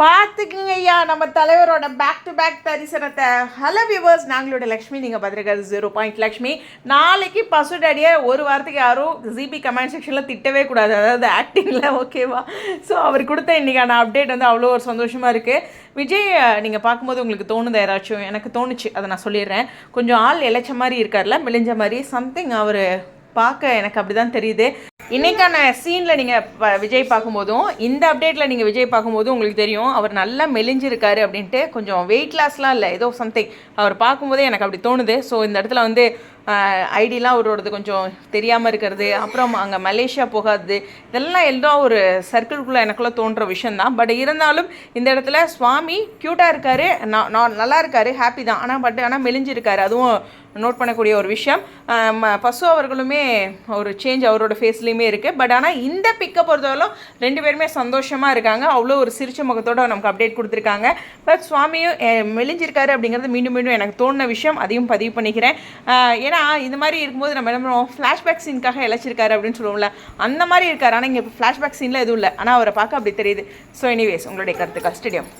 பார்த்துக்குங்க ஐயா நம்ம தலைவரோட பேக் டு பேக் தரிசனத்தை. ஹலோ வியூவர்ஸ் நாங்களோட லக்ஷ்மி நீங்கள் பார்த்துருக்காரு ஜீரோ பாயிண்ட் லக்ஷ்மி. நாளைக்கு பசு டேடியை ஒரு வாரத்துக்கு யாரும் ஜிபி கமெண்ட் செக்ஷனில் திட்டவே கூடாது. அதாவது ஆக்டிங்கில் ஓகேவா ஸோ அவர் கொடுத்த இன்றைக்கான அப்டேட் வந்து அவ்வளோ ஒரு சந்தோஷமாக இருக்குது விஜய் நீங்கள் பார்க்கும்போது உங்களுக்கு தோணுது யாராச்சும்? எனக்கு தோணுச்சு. அதை நான் சொல்லிடுறேன். கொஞ்சம் ஆள் இளைச்ச மாதிரி இருக்கார்ல மெலிஞ்ச மாதிரி. சம்திங் அவர் பார்க்க எனக்கு அப்படி தான் தெரியுது. இன்னைக்கான சீனில் நீங்கள் விஜய் பார்க்கும்போதும் இந்த அப்டேட்டில் நீங்கள் விஜய் பார்க்கும்போதும் உங்களுக்கு தெரியும் அவர் நல்லா மெலிஞ்சிருக்காரு அப்படின்ட்டு கொஞ்சம் வெயிட் லாஸ்லாம் இல்லை ஏதோ சம்திங் அவர் பார்க்கும்போதே எனக்கு அப்படி தோணுது. ஸோ இந்த இடத்துல வந்து ஐடிலாம் அவரோடது கொஞ்சம் தெரியாமல் இருக்கிறது அப்புறம் அங்கே மலேசியா போகாது இதெல்லாம் எல்லாம் ஒரு சர்க்கிள்குள்ளே எனக்குள்ளே தோன்ற விஷயந்தான் பட் இருந்தாலும் இந்த இடத்துல சுவாமி க்யூட்டாக இருக்காரு நான் நான் நல்லா இருக்காரு ஹாப்பி தான். ஆனால் பட் ஆனால் மெலிஞ்சிருக்காரு. அதுவும் நோட் பண்ணக்கூடிய ஒரு விஷயம். ம- பசு அவர்களுமே ஒரு சேஞ்ச் அவரோட ஃபேஸ்லேயுமே இருக்குது பட் ஆனால் இந்த பிக்கை பொறுத்தவரைக்கும் ரெண்டு பேருமே சந்தோஷமாக இருக்காங்க. அவ்வளோ ஒரு சிரிச்ச முகத்தோடு நமக்கு அப்டேட் கொடுத்துருக்காங்க. பட் சுவாமியும் மெலிஞ்சிருக்காரு அப்படிங்கிறது மீண்டும் மீண்டும் எனக்கு தோணுன விஷயம். அதையும் பதிவு பண்ணிக்கிறேன். ஏன்னா இந்த மாதிரி இருக்கும்போது நம்ம என்ன பண்ணுவோம்? ஃப்ளாஷ்பேக் சீனுக்காக இழைச்சிருக்காரு அப்படின்னு சொல்லுவோம்ல. அந்த மாதிரி இருக்காரு. ஆனால் இங்கே ஃப்ளாஷ்பேக் சீனில் எதுவும் இல்லை. ஆனால் அவரை பார்க்க அப்படி தெரியுது. ஸோ எனிவேஸ் உங்களுடைய கருத்துக்கா ஸ்டேடியம்